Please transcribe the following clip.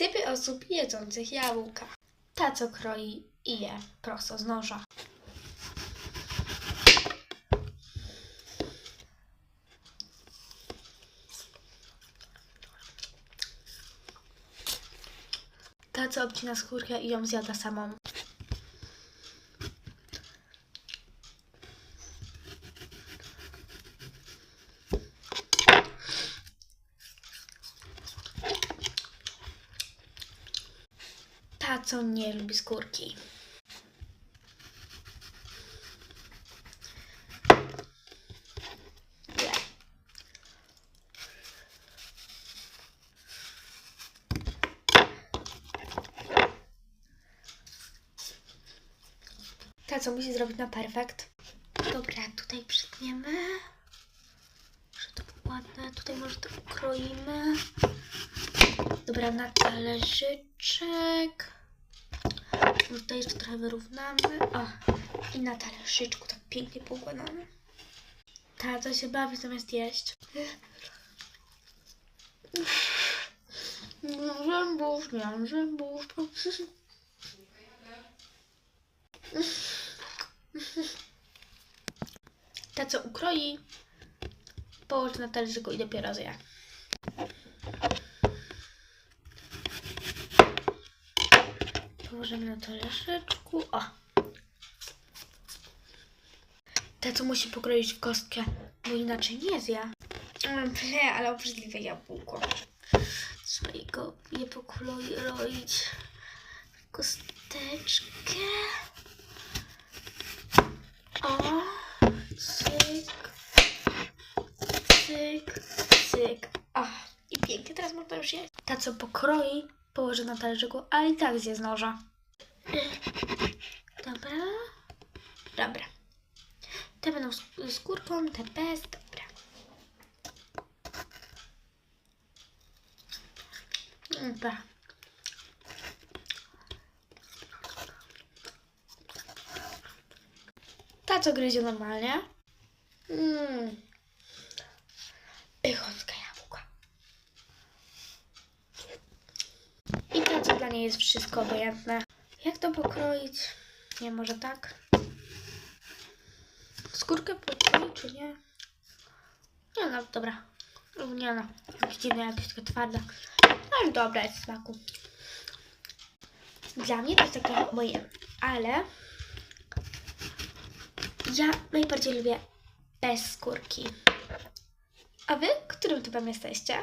Typy osób jedzących jabłka. Ta, co kroi i je prosto z noża. Ta, co obcina skórkę i ją zjada samą. Co nie lubi skórki. Ta, co musi zrobić na perfekt. Dobra, tutaj przytniemy. Że to było ładne. Tutaj może to ukroimy. Dobra, na talerzyczek. Może Tutaj jeszcze trochę wyrównamy. O, i na talerzyczku tak pięknie poukładamy. Tata się bawi zamiast jeść. Zębów, nie mam zębów. Ta co ukroi, położy na talerzyku i dopiero zje. Położymy na talerzyczku. O! Ta, co musi pokroić w kostkę, bo inaczej nie zje. Ble, ale obrzydliwe jabłko. Trzeba jego je pokroić w kosteczkę. O! Cyk. Cyk. Cyk. O! I pięknie, teraz można już jeść. Ta, co pokroi, położy na talerzyku, a i tak zje z noża. Dobra. Dobra. Te będą z z skórką, te bez. Dobra. Dobra. Ta, co gryzie normalnie. Mmm. Pychątka jabłka. Niej jest wszystko obojętne. Jak to pokroić? Nie, może tak? Skórkę pokroić, czy nie? Nie no, dobra. Nie no, jakieś dziwne, jakieś takie twarde. Ale dobra jest w smaku. Dla mnie to jest takie ale ja najbardziej lubię bez skórki. A wy, którym typem jesteście?